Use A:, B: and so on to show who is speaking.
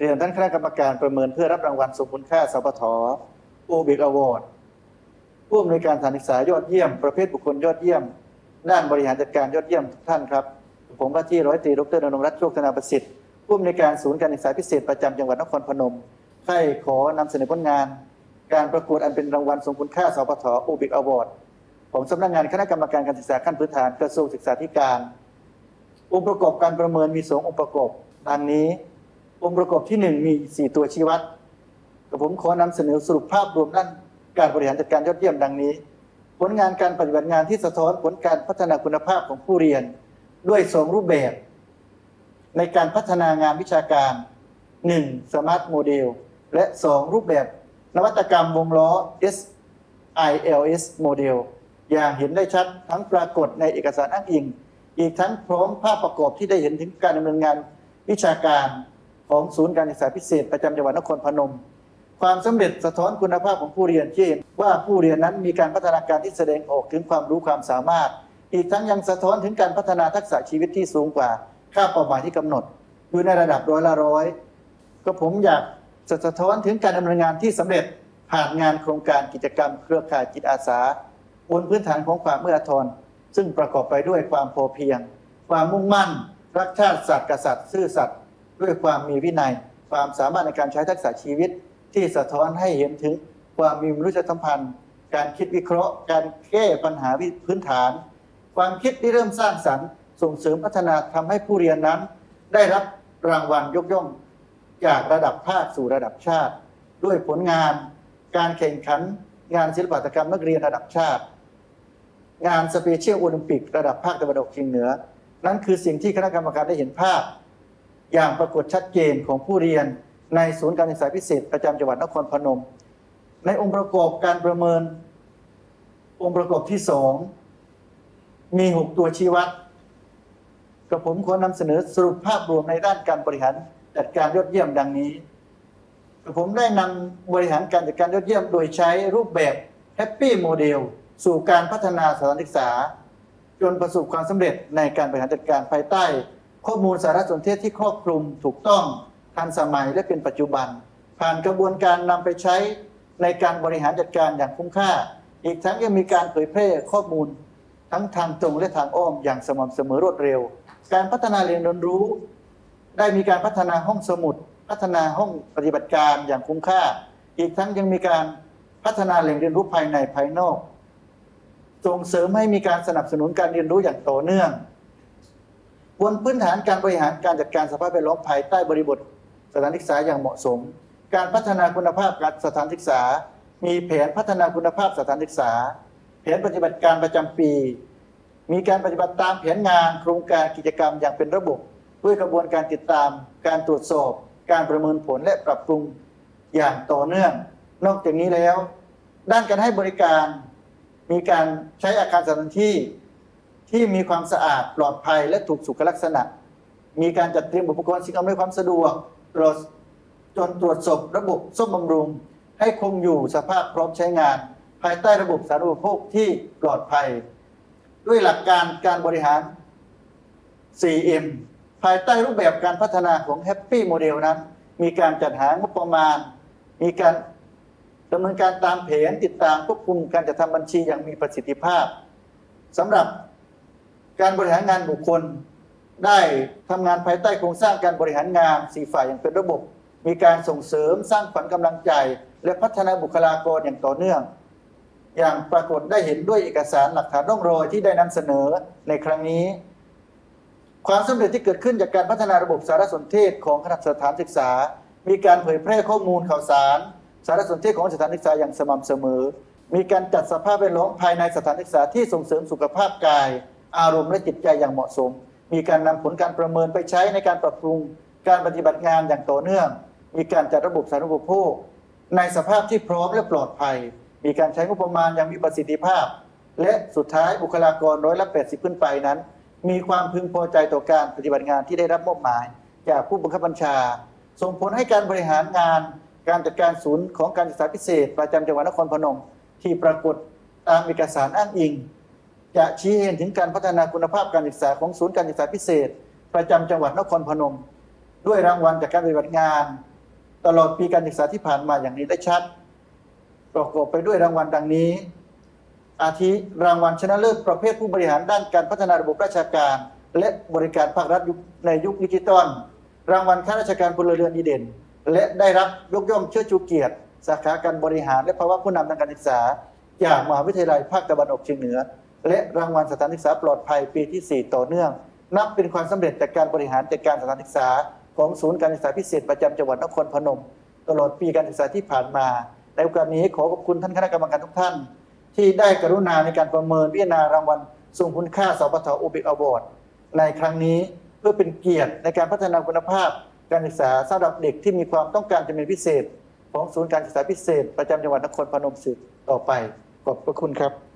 A: เรียนท่านคณะกรรมการประเมินเพื่อรับรางวัลสมคุณค่าสปทโอบิกอวอร์ดผู้อำนวยการสถานศึกษายอดเยี่ยม ประเภทบุคคลยอดเยี่ยม ด้านบริหารจัดการยอดเยี่ยมทุกท่านครับ ผมว่าที่ร้อยตรีดรนรงรัตน์โชคธนาประสิทธิ์ผู้อำนวยการศูนย์การศึกษาพิเศษประจำจังหวัดนครพนมใครขอนำเสนอผลงาน การประกวดอันเป็นรางวัลทรงคุณค่าสปทโอบิกอวอร์ดของสำนักงานคณะกรรมการการศึกษาขั้นพื้นฐานกระทรวงศึกษาธิการ องค์ประกอบการประเมินมีสององค์ประกอบดังนี้ องค์ประกอบที่หนึ่งมีสี่ตัวชี้วัดกับผมขอนำเสนอสรุปภาพรวมด้านการบริหารจัดการยอดเยี่ยมดังนี้ ผลงานการปฏิบัติงานที่สะท้อนผลการพัฒนาคุณภาพของผู้เรียน ด้วยสองรูปแบบ ในการพัฒนางานวิชาการ 1. สมาร์ทโมเดลและ 2. รูปแบบ นวัตกรรมวงล้อ SILS โมเดลอย่างเห็นได้ชัดทั้งปรากฏในเอกสารอ้างอิง อีกทั้งพร้อมภาพประกอบที่ได้เห็นถึงการดำเนินงานวิชาการ ของศูนย์การศึกษาพิเศษประจำจังหวัดนครพนม ความสำเร็จสะท้อนคุณภาพของผู้เรียนที่เห็นว่าผู้เรียนนั้นมีการพัฒนาการที่แสดงออกถึงความรู้ความสามารถ อีกทั้งยังสะท้อนถึงการพัฒนาทักษะชีวิตที่สูงกว่าค่าเป้าหมายที่กำหนดอยู่ในระดับร้อยละร้อยก็ผมอยากจะสะท้อนถึงการดำเนินงานที่สำเร็จผ่านงานโครงการกิจกรรม เครือข่ายจิตอาสาบนพื้นฐานของความเอื้ออาทรซึ่งประกอบไปด้วยความพอเพียง ความมุ่งมั่น รักชาติศาสตร์กษัตริย์ ซื่อสัตย์ ด้วยความมีวินัย ความสามารถในการใช้ทักษะชีวิต ที่สะท้อนให้เห็นถึงความมีมนุษยสัมพันธ์ การคิดวิเคราะห์ การแก้ปัญหาพื้นฐาน ความคิดที่เริ่มสร้างสรรค์ ส่งเสริมพัฒนาทำให้ผู้เรียนนั้น ได้รับรางวัลยกย่อง จากระดับภาคสู่ระดับชาติ ด้วยผลงาน การแข่งขัน งานศิลปหัตถกรรมนักเรียนระดับชาติ งานสเปเชียลโอลิมปิก ระดับภาคตะวันออกเฉียงเหนือ นั่นคือสิ่งที่คณะกรรมการได้เห็นภาพ อย่างปรากฏชัดเจนของผู้เรียนในศูนย์การศึกษาพิเศษประจำจังหวัดนครพนม ในองค์ประกอบการประเมิน องค์ประกอบที่สองมีหกตัวชี้วัดกับผมขอนำเสนอสรุปภาพรวมในด้านการบริหารจัดการยอดเยี่ยมดังนี้กับผมได้นำบริหารการจัดการยอดเยี่ยม โดยใช้รูปแบบแฮปปี้โมเดลสู่การพัฒนาสถานศึกษา จนประสบความสำเร็จในการบริหารจัดการภายใต้ ข้อมูลสารสนเทศที่ครอบคลุมถูกต้องทันสมัยและเป็นปัจจุบัน ผ่านกระบวนการนำไปใช้ในการบริหารจัดการอย่างคุ้มค่า อีกทั้งยังมีการเผยแพร่ข้อมูล ทั้งทางตรงและทางอ้อมอย่างสม่ำเสมอรวดเร็ว การพัฒนาเรียนรู้ ได้มีการพัฒนาห้องสมุด พัฒนาห้องปฏิบัติการอย่างคุ้มค่า อีกทั้งยังมีการพัฒนาแหล่งเรียนรู้ภายในภายนอก ส่งเสริมให้มีการสนับสนุนการเรียนรู้อย่างต่อเนื่อง บนพื้นฐานการบริหารการจัดการสภาพแวดล้อมภายใต้บริบทสถานศึกษาอย่างเหมาะสม การพัฒนาคุณภาพการสถานศึกษา มีแผนพัฒนาคุณภาพสถานศึกษา แผนปฏิบัติการประจำปี มีการปฏิบัติตามแผนงาน โครงการกิจกรรมอย่างเป็นระบบ ด้วยกระบวนการติดตาม การตรวจสอบ การประเมินผลและปรับปรุงอย่างต่อเนื่อง นอกจากนี้แล้ว ด้านการให้บริการ มีการใช้อาคารสถานที่ ที่มีความสะอาดปลอดภัยและถูกสุขลักษณะ มีการจัดเตรียมอุปกรณ์สิ่งอำนวยความสะดวกตรวจจนตรวจสอบระบบส้มบำรุง ให้คงอยู่สภาพพร้อมใช้งาน ภายใต้ระบบสาธารณูปโภคที่ปลอดภัย ด้วยหลักการการบริหาร 4M ภายใต้รูปแบบการพัฒนาของ Happy Model นั้น มีการจัดหางบประมาณ มีการดำเนินการตามแผนติดตามควบคุมการจัดทำบัญชีอย่างมีประสิทธิภาพสำหรับ การบริหารงานบุคคล ได้ทำงานภายใต้โครงสร้างการบริหารงานสีฝ่ายอย่างเป็นระบบ มีการส่งเสริมสร้างขวัญกำลังใจ และพัฒนาบุคลากรอย่างต่อเนื่อง อย่างปรากฏได้เห็นด้วยเอกสารหลักฐานร่องรอยที่ได้นำเสนอในครั้งนี้ ความสำเร็จที่เกิดขึ้นจากการพัฒนาระบบสารสนเทศของคณะสถานศึกษา มีการเผยแพร่ข้อมูลข่าวสาร สารสนเทศของสถานศึกษาอย่างสม่ำเสมอ มีการจัดสภาพแวดล้อมภายในสถานศึกษาที่ส่งเสริมสุขภาพกาย อารมณ์และจิตใจอย่างเหมาะสม มีการนำผลการประเมินไปใช้ในการปรับปรุงการปฏิบัติงานอย่างต่อเนื่อง มีการจัดระบบสาธารณูปโภค ในสภาพที่พร้อมและปลอดภัย มีการใช้งบประมาณอย่างมีประสิทธิภาพ และสุดท้ายบุคลากรร้อยละ80 ขึ้นไปนั้น มีความพึงพอใจต่อการปฏิบัติงานที่ได้รับมอบหมาย จากผู้บังคับบัญชา ส่งผลให้การบริหารงาน การจัดการศูนย์ของการศึกษาพิเศษ ประจำจังหวัดนครพนม ที่ปรากฏตามเอกสารอ้างอิง จะชี้เห็นถึงการพัฒนาคุณภาพการศึกษาของศูนย์การศึกษาพิเศษ ประจำจังหวัดนครพนม ด้วยรางวัลจากการปฏิบัติงาน ตลอดปีการศึกษาที่ผ่านมาอย่างนี้ได้ชัด ประกอบไปด้วยรางวัลดังนี้ อาทิรางวัลชนะเลิศประเภทผู้บริหารด้านการพัฒนาระบบราชการ และบริการภาครัฐในยุคดิจิตอลรางวัลข้าราชการพลเรือนดีเด่น และได้รับยกย่องเชิดชูเกียรติ สาขาการบริหารและภาวะผู้นำทางการศึกษา จากมหาวิทยาลัยภาคตะวันออกเฉียงเหนือ และรางวัลสถานศึกษาปลอดภัยปีที่ 4 ต่อเนื่อง นับเป็นความสำเร็จจากการบริหารจัดการสถานศึกษา ของศูนย์การศึกษาพิเศษประจำจังหวัดนครพนม ตลอดปีการศึกษาที่ผ่านมา ในโอกาสนี้ขอขอบคุณท่านคณะกรรมการทุกท่าน ที่ได้กรุณาในการประเมินพิจารณารางวัลทรงคุณค่าสปทโอเบกอวอร์ดในครั้งนี้เพื่อเป็นเกียรติในการพัฒนาคุณภาพ การศึกษาสำหรับเด็กที่มีความต้องการจะเป็นพิเศษ ของศูนย์การศึกษาพิเศษ ประจำจังหวัดนครพนมสืบต่อไปขอบพระคุณครับ